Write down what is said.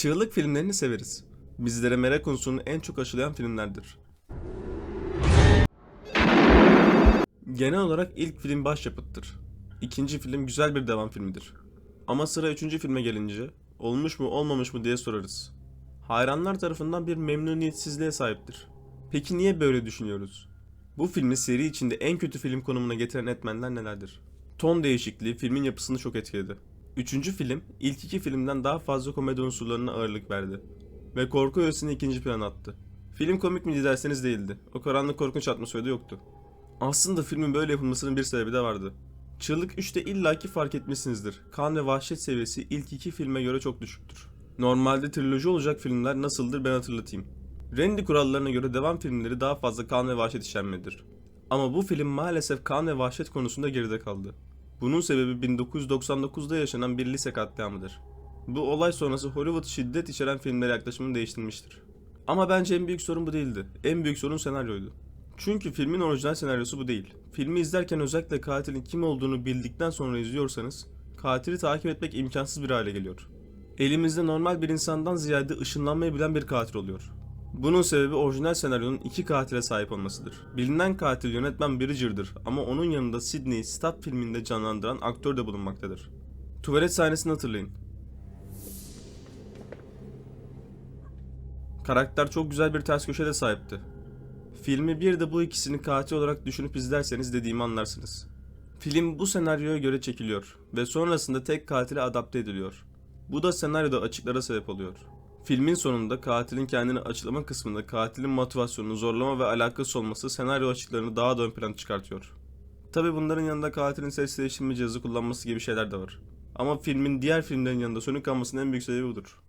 Çığlık filmlerini severiz. Bizlere merak konusunu en çok aşılayan filmlerdir. Genel olarak ilk film başyapıttır. İkinci film güzel bir devam filmidir. Ama sıra üçüncü filme gelince olmuş mu olmamış mı diye sorarız. Hayranlar tarafından bir memnuniyetsizliğe sahiptir. Peki niye böyle düşünüyoruz? Bu filmi seri içinde en kötü film konumuna getiren etmenler nelerdir? Ton değişikliği filmin yapısını çok etkiledi. Üçüncü film, ilk iki filmden daha fazla komedi unsurlarına ağırlık verdi. Ve korku öğesini ikinci plana attı. Film komik mi derseniz değildi. O karanlık korkunç atmosferde yoktu. Aslında filmin böyle yapılmasının bir sebebi de vardı. Çığlık 3'te illaki fark etmişsinizdir. Kan ve vahşet seviyesi ilk iki filme göre çok düşüktür. Normalde triloji olacak filmler nasıldır ben hatırlatayım. Randy kurallarına göre devam filmleri daha fazla kan ve vahşet işlenmelidir. Ama bu film maalesef kan ve vahşet konusunda geride kaldı. Bunun sebebi 1999'da yaşanan bir lise katliamıdır. Bu olay sonrası Hollywood şiddet içeren filmlere yaklaşımını değiştirmiştir. Ama bence en büyük sorun bu değildi. En büyük sorun senaryoydu. Çünkü filmin orijinal senaryosu bu değil. Filmi izlerken özellikle katilin kim olduğunu bildikten sonra izliyorsanız katili takip etmek imkansız bir hale geliyor. Elimizde normal bir insandan ziyade ışınlanmayı bilen bir katil oluyor. Bunun sebebi orijinal senaryonun iki katile sahip olmasıdır. Bilinen katil yönetmen Bridger'dır ama onun yanında Sidney'i Stab filminde canlandıran aktör de bulunmaktadır. Tuvalet sahnesini hatırlayın. Karakter çok güzel bir ters köşede sahipti. Filmi bir de bu ikisini katil olarak düşünüp izlerseniz dediğimi anlarsınız. Film bu senaryoya göre çekiliyor ve sonrasında tek katile adapte ediliyor. Bu da senaryoda açıklara sebep oluyor. Filmin sonunda katilin kendini açıklama kısmında katilin motivasyonu, zorlama ve alakası olması senaryo açıklarını daha da ön plana çıkartıyor. Tabi bunların yanında katilin ses değiştirme cihazı kullanması gibi şeyler de var. Ama filmin diğer filmlerin yanında sönük kalmasının en büyük sebebi budur.